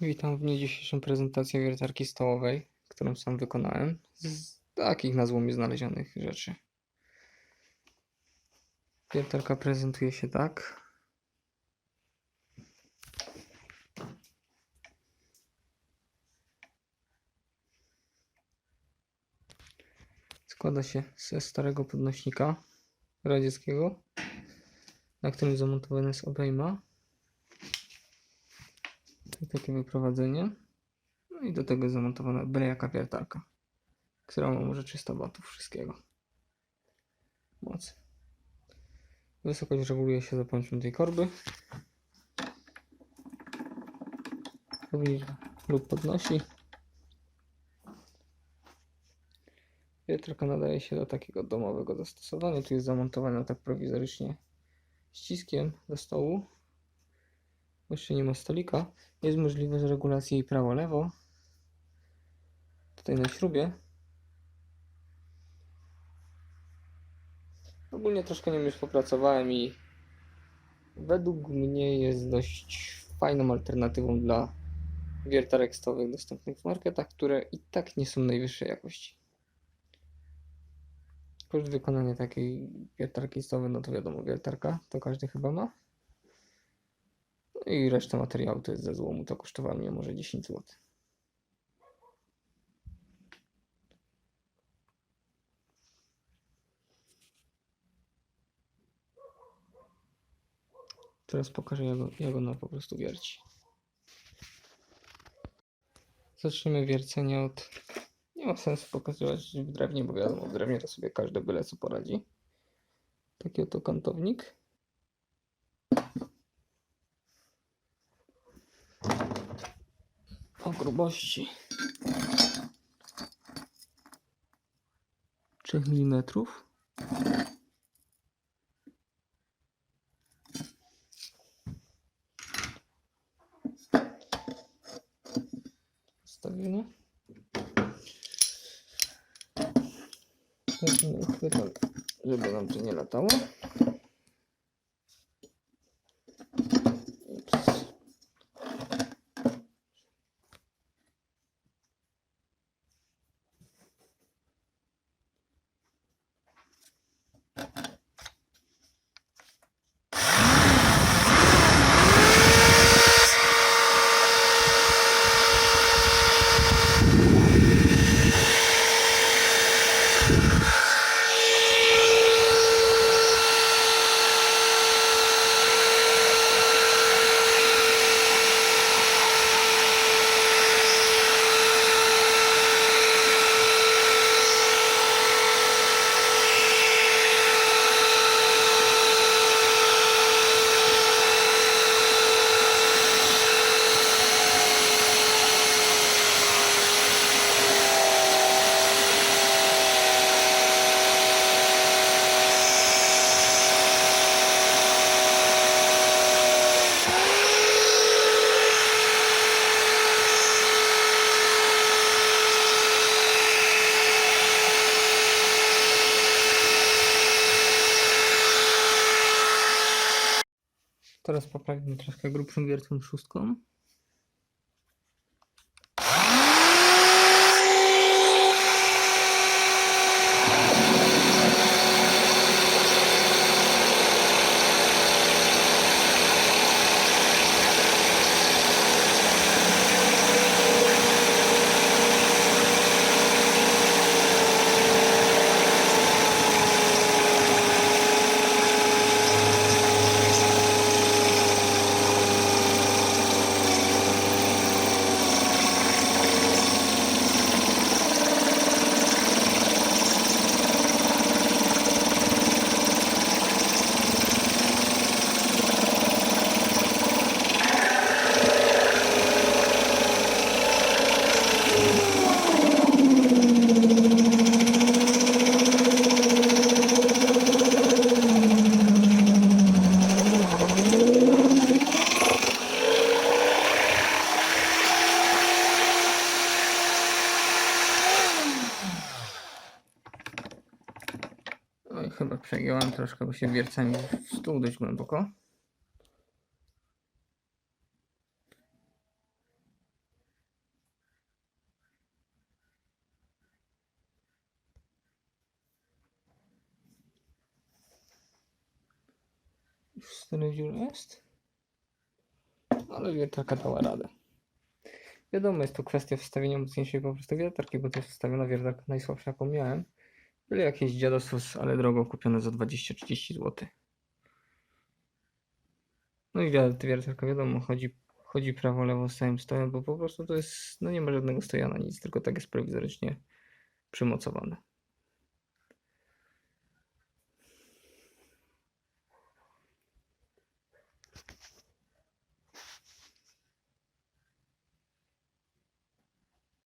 Witam w dniu dzisiejszą prezentację wiertarki stołowej, którą sam wykonałem z takich na złomie znalezionych rzeczy. Wiertarka prezentuje się tak. Składa się ze starego podnośnika radzieckiego, na którym zamontowana jest obejma. I takie wyprowadzenie. No i do tego zamontowana byle jaka wiertarka, która ma może 300 watów wszystkiego. Mocy. Wysokość reguluje się za pomocą tej korby. Obniża lub podnosi. Wiertarka nadaje się do takiego domowego zastosowania. Tu jest zamontowana tak prowizorycznie ściskiem do stołu. Jeszcze nie ma stolika. Jest możliwość regulacji jej prawo-lewo. Tutaj na śrubie. Ogólnie troszkę nią już popracowałem i według mnie jest dość fajną alternatywą dla wiertarek stołowych dostępnych w marketach, które i tak nie są najwyższej jakości. Koszt wykonania takiej wiertarki stołowej, no to wiadomo, wiertarka to każdy chyba ma. No i reszta materiału to jest ze złomu, to kosztowało mnie może 10 zł. Teraz pokażę jak, jak ona po prostu wierci. Zaczniemy wiercenie od... Nie ma sensu pokazywać w drewnie, bo wiadomo, w drewnie to sobie każdy byle co poradzi. Taki oto kantownik. O grubości 3 mm. Uchwytem, żeby nam to nie latało. Teraz poprawimy troszkę grubszą wiertłą szóstką. No i chyba przegięłam troszkę, bo się wiercami w stół dość głęboko. Już tyle dziur jest. Ale wiertarka dała radę. Wiadomo, jest to kwestia wstawienia mocniejszej po prostu wiertarki, bo to jest wstawiona wiertarka najsłabsza, jaką miałem. Były jakieś dziadostwo, ale drogo kupione za 20-30 zł. No i wiertarka, wiadomo, chodzi, chodzi prawo, lewo z całym stołem, bo po prostu to jest, no nie ma żadnego stojana, nic, tylko tak jest prowizorycznie przymocowane.